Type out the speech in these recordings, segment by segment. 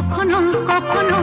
কখনো কখনো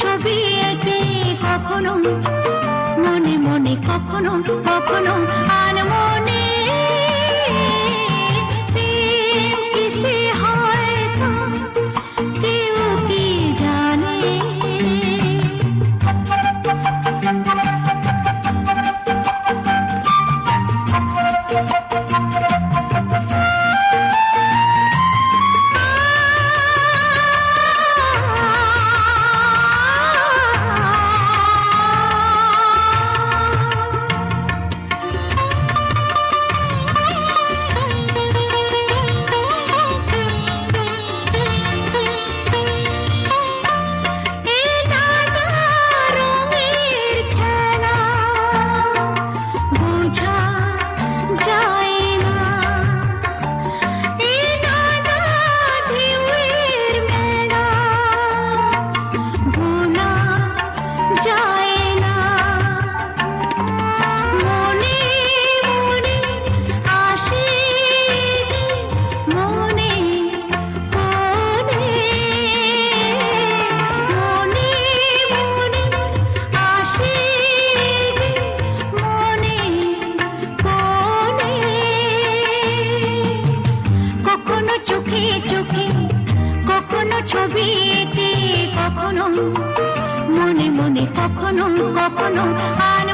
ছবি কখনো মনে মনে কখনো কখনো আর মনে মনে মনে কখনো কখনো আর